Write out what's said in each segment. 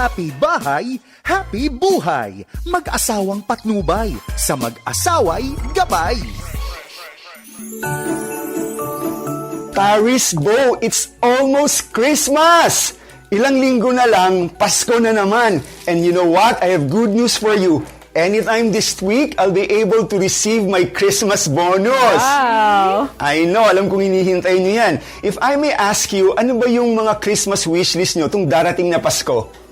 Happy bahay, happy buhay. Mag-asawang patnubay, sa mag-asaway gabay. Paris Bo, it's almost Christmas! Ilang linggo na lang, Pasko na naman. And you know what? I have good news for you. Anytime this week, I'll be able to receive my Christmas bonus. Wow! I know, alam kong hinihintay niyo yan. If I may ask you, ano ba yung mga Christmas wishlist niyo tung darating na Pasko?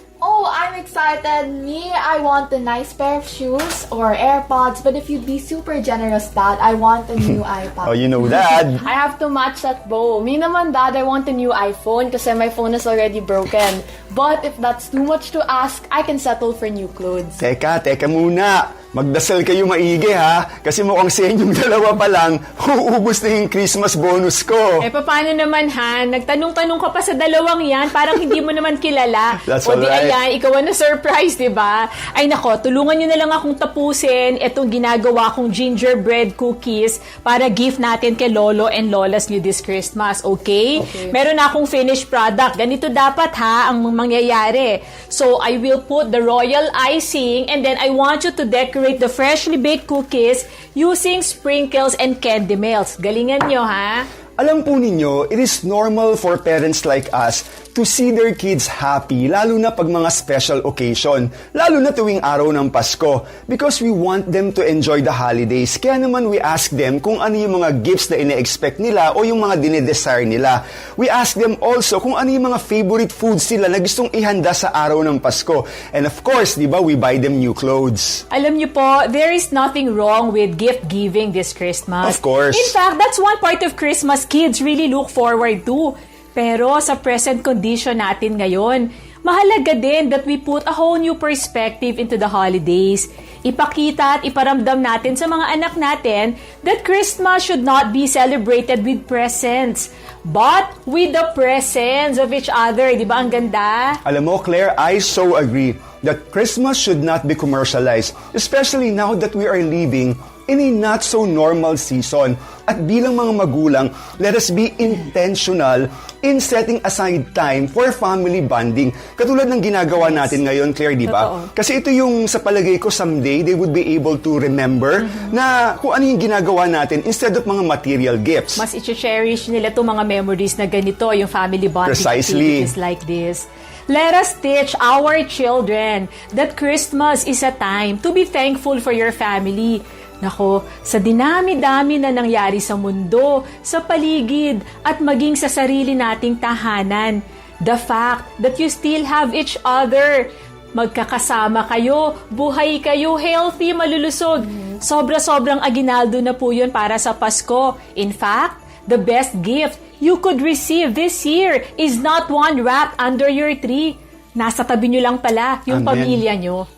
Excited. Me, I want a nice pair of shoes or AirPods. But if you'd be super generous, Dad, I want a new iPad. Oh, you know that. I have to match that bow. Me naman, Dad, I want a new iPhone kasi my phone is already broken. But if that's too much to ask, I can settle for new clothes. Teka, teka muna. Magdasal kayo maigi ha. Kasi mukhang sa inyong dalawa pa lang, uubos na yung Christmas bonus ko. Eh, paano naman, Han? Nagtanong-tanong ka pa sa dalawang yan, parang hindi mo naman kilala. That's o di ayan, ikaw ang na-surprise, di ba? Ay nako, tulungan nyo na lang akong tapusin itong ginagawa kong gingerbread cookies para gift natin kay Lolo and Lolas nyo this Christmas, okay? Meron na akong finished product. Ganito dapat ha, ang mangyayari. So, I will put the royal icing and then I want you to decorate the freshly baked cookies using sprinkles and candy melts. Galingan nyo ha? Alam po ninyo, it is normal for parents like us to see their kids happy, lalo na pag mga special occasion, lalo na tuwing araw ng Pasko, because we want them to enjoy the holidays. Kaya naman we ask them kung ano yung mga gifts na ine-expect nila o yung mga dinedesire nila. We ask them also kung ano yung mga favorite foods nila na gustong ihanda sa araw ng Pasko. And of course, di ba, we buy them new clothes. Alam niyo po, there is nothing wrong with gift giving this Christmas. Of course. In fact, that's one part of Christmas kids really look forward to. Pero sa present condition natin ngayon, mahalaga din that we put a whole new perspective into the holidays. Ipakita at iparamdam natin sa mga anak natin that Christmas should not be celebrated with presents, but with the presence of each other. Di ba ang ganda? Alam mo, Claire, I so agree that Christmas should not be commercialized, especially now that we are living in a not so normal season. At bilang mga magulang, let us be intentional in setting aside time for family bonding. Katulad ng ginagawa natin ngayon, Claire, di ba? Kasi ito yung sa palagay ko someday they would be able to remember na kung ano yung ginagawa natin instead of mga material gifts. mas i-cherish nila itong mga memories na ganito, yung family bonding Precisely. activities like this. Let us teach our children that Christmas is a time to be thankful for your family. Nako, sa dinami-dami na nangyari sa mundo, sa paligid, at maging sa sarili nating tahanan, the fact that you still have each other, magkakasama kayo, buhay kayo, healthy, malulusog. Sobra-sobrang aginaldo na po yun para sa Pasko. In fact, the best gift you could receive this year is not one wrapped under your tree. Nasa tabi nyo lang pala, yung Amen. pamilya nyo.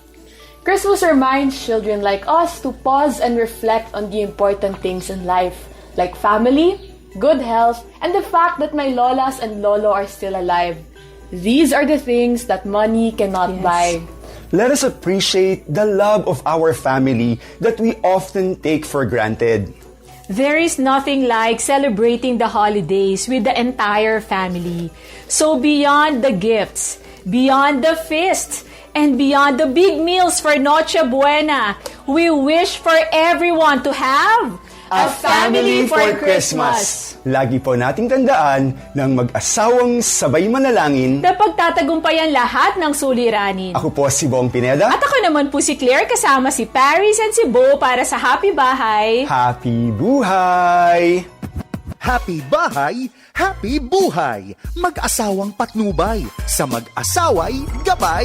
Christmas reminds children like us to pause and reflect on the important things in life, like family, good health, and the fact that my lolas and lolo are still alive. These are the things that money cannot Yes. buy. Let us appreciate the love of our family that we often take for granted. There is nothing like celebrating the holidays with the entire family. So beyond the gifts, beyond the feasts, and beyond the big meals for Noche Buena, we wish for everyone to have A family for Christmas. Lagi po nating tandaan ng mag-asawang sabay manalangin. Na pagtatagumpayan lahat ng suliranin. Ako po si Bong Pineda. At ako naman po si Claire kasama si Paris and si Bo para sa Happy Bahay. Happy buhay! Happy bahay, happy buhay. Mag-asawang patnubay, sa mag-asaway gabay.